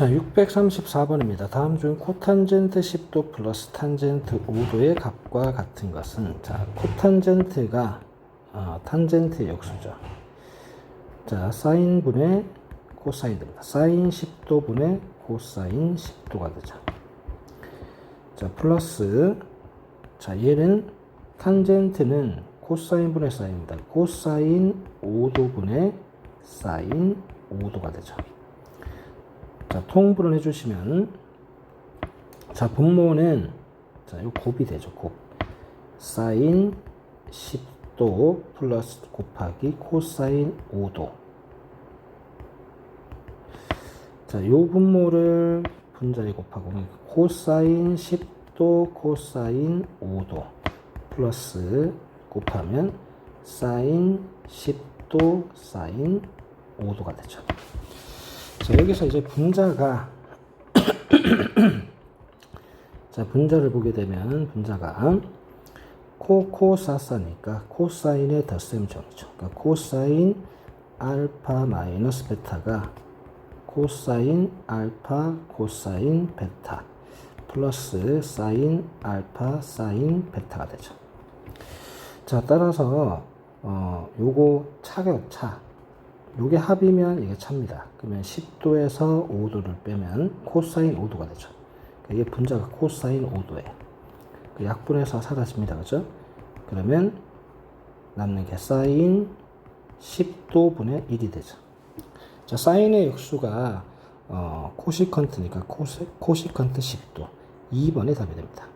자, 634번입니다. 다음 중 코탄젠트 10도 플러스 탄젠트 5도의 값과 같은 것은 자, 코탄젠트가 어, 탄젠트의 역수죠. 자, 사인 분의 코사인 됩니다. 사인 10도 분의 코사인 10도가 되죠. 자, 플러스 자, 얘는 탄젠트는 코사인 분의 사인입니다. 코사인 5도 분의 사인 5도가 되죠. 자, 통분을 해주시면, 자, 분모는, 자, 요 곱이 되죠, 곱. 사인 10도 플러스 곱하기 코사인 5도. 자, 요 분모를 분자에 곱하고, 코사인 10도 코사인 5도 플러스 곱하면 사인 10도 사인 5도가 되죠. 자, 여기서 이제 분자가 자, 분자를 보게 되면 분자가 코코사사니까 코사인의 덧셈 정이죠. 그러니까 코사인 알파 마이너스 베타가 코사인 알파 코사인 베타 플러스 사인 알파 사인 베타가 되죠. 자, 따라서 어, 요거 차격차 요게 합이면 이게 차입니다. 그러면 10도에서 5도를 빼면 코사인 5도가 되죠. 이게 분자가 코사인 5도예요. 그 약분해서 사라집니다. 그죠? 그러면 남는 게 사인 10도 분의 1이 되죠. 자, 사인의 역수가 어, 코시컨트니까 코시, 코시컨트 10도. 2번이 답이 됩니다.